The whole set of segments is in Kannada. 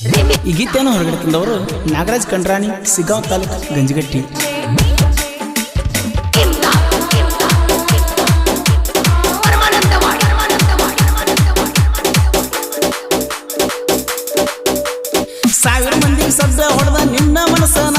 ಈ ಗೀತೆಯನ್ನು ಹೊರಗಡೆ ನಾಗರಾಜ್ ಕಂಡ್ರಾಣಿ ಸಿಗಾಂವ್ ತಾಲೂಕು ಗಂಜಿಗಟ್ಟಿ. ಸಾವಿರ ಮಂದಿ ಸದ್ದ ಹೊಡೆದ ನಿನ್ನ ಮನಸ್ಸನ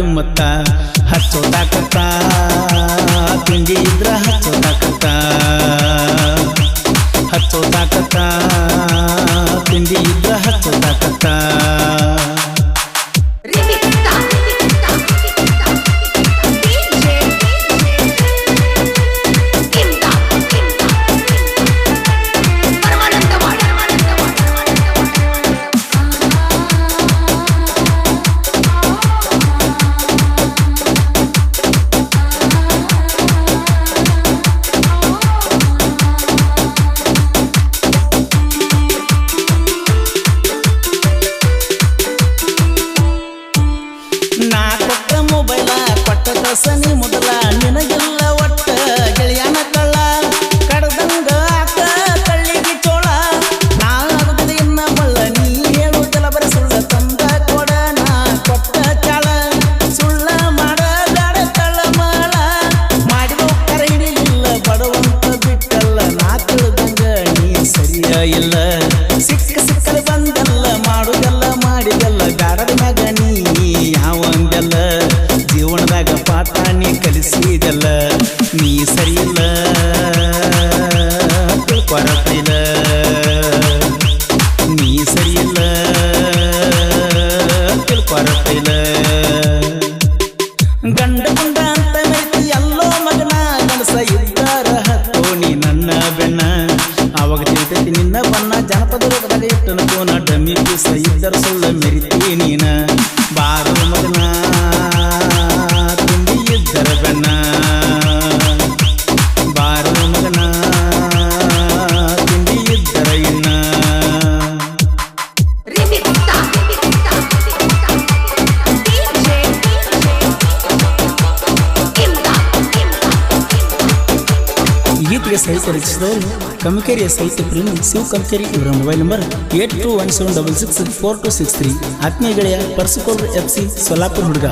ಕಿಮ್ಮತ್ತ ಹಚ್ಚೋದಾಕತ್ತ. ತಿಂಡಿ ಇದ್ರ ಹಚ್ಚೋದಾಕತ್ತ. ಹಚ್ಚೋದಾಕತ್ತ. ತಿಂಡಿ ಇದ್ರ ಹಚ್ಚೋದಾಕತ್ತ. Пацаны, мы ಇಲ್ಲ ಕೊರತಿಲ್ಲ ನೀ ಸರಿಯಿಲ್ಲ ಕೊರತಿಲ್ಲ ಗಂಡ ಗುಂಡ ಅಂತ ಮಗನ ನನ್ನ ಬೆನ್ನ. ಅವಾಗ ತಿಳ್ತೈತಿ ನಿನ್ನ ಬಣ್ಣ, ಜನಪದ ರೋಗದಾಗ ಇಟ್ಟನ ಕೋನ ಇದ್ದರ ಸುಳ್ಳ ಮೆರಿತಿ ನೀನ. ತುಂಬಿ ಇದ್ದರ ಬೆನ್ನ. ಸೈಟ್ ರಚಿಸಿದವರು ಕಮಕೇರಿಯ ಸಾಹಿತ್ಯ ಪ್ರೇಮಿ ಶಿವ್ ಕಮಕೇರಿ ಇವರ mobile number eight two one seven double six four two six three. ಆತ್ಮೀಯ ಗೆಳೆಯ ಪರ್ಸುಕೋಲ್ ಎಫ್ ಸಿ ಸೊಲ್ಲಾಪುರ್ ಹುಡುಗ.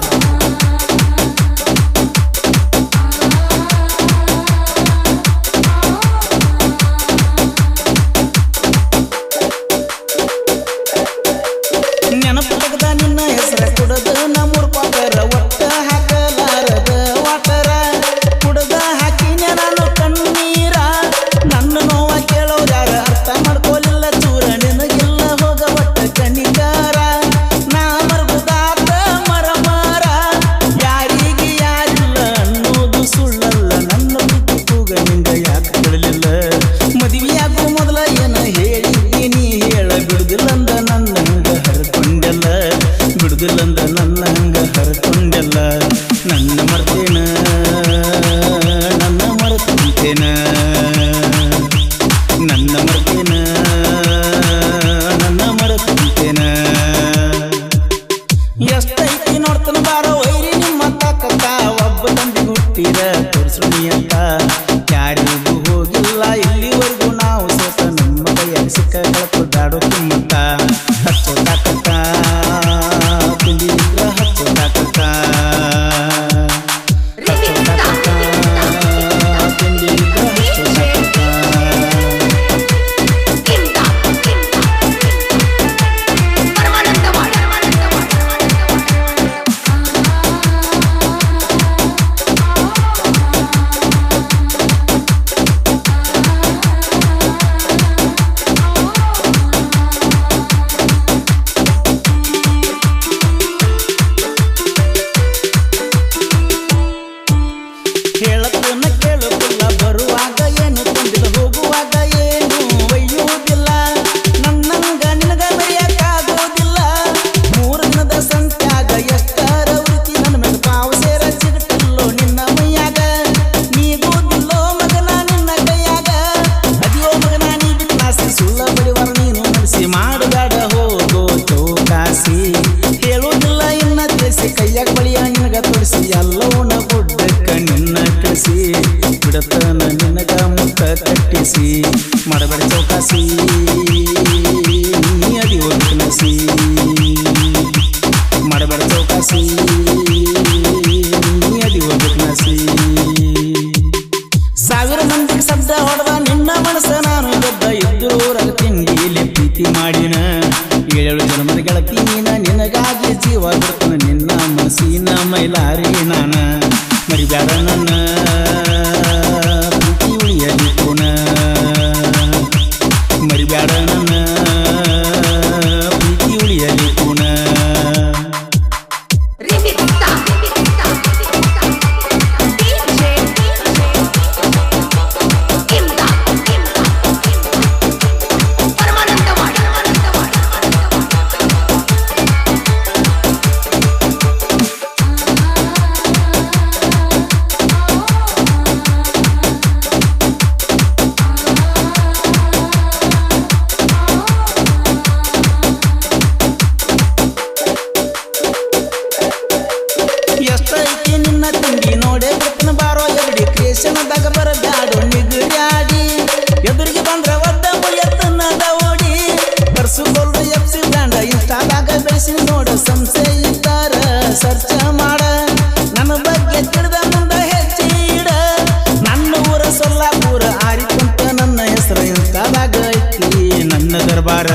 ತರಬಾರ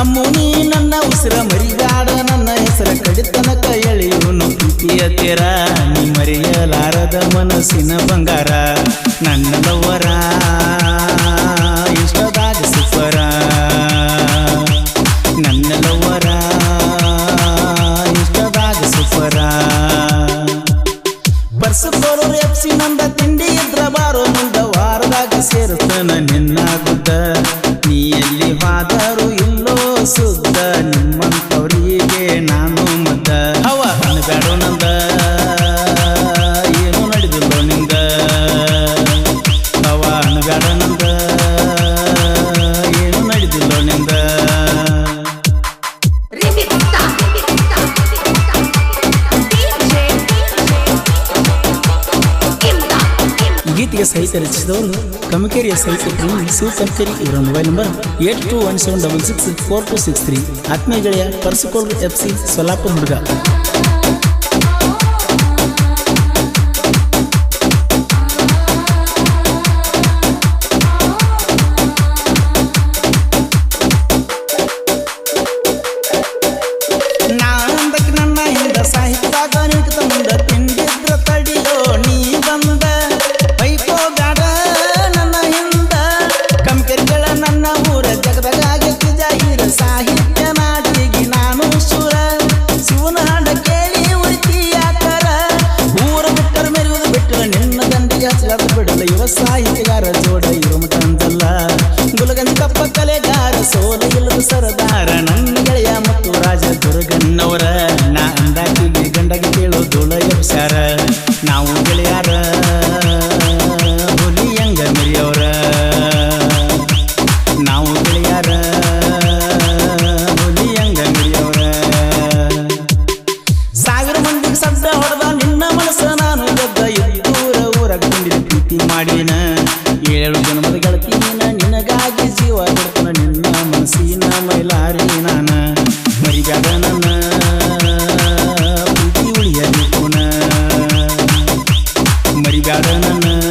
ಅಮ್ಮು ನೀ ನನ್ನ ಉಸಿರ ಮರಿಗಾಡ, ನನ್ನ ಹೆಸರ ಕಡಿತನಕ ಎಳೆಯುವನು ಪ್ರೀತಿಯ ತೆರ ನೀ ಮರೆಯಲಾರದ ಮನಸ್ಸಿನ ಬಂಗಾರ. ನನ್ನ 四的。ಟಿಯ ಸಹಿತ ರಚಿಸಿದವರು ಕಮಕೇರಿಯ ಸಹಿತ ಸೂ ಕಮಕೇರಿ ಇವರ mobile number eight two one seven double six four two six three. ಆತ್ಮೀಯ ಗೆಳೆಯ ಪರ್ಸಿಕೋಲ್ ಎಫ್ ಸಿ ಸೊಲಾಪು ಹುಡುಗ. ಸರದಾರ ನನ್ನ ಗೆಳೆಯ ಮತ್ತು ರಾಜ ದುರ್ಗಣ್ಣವರ ನಾ ಅಂದಾಕಿ ಗಂಡಗೆ ಕೇಳೋ ಧೂಳ ನಾವು ಗೆಳೆಯಾರ madigada nana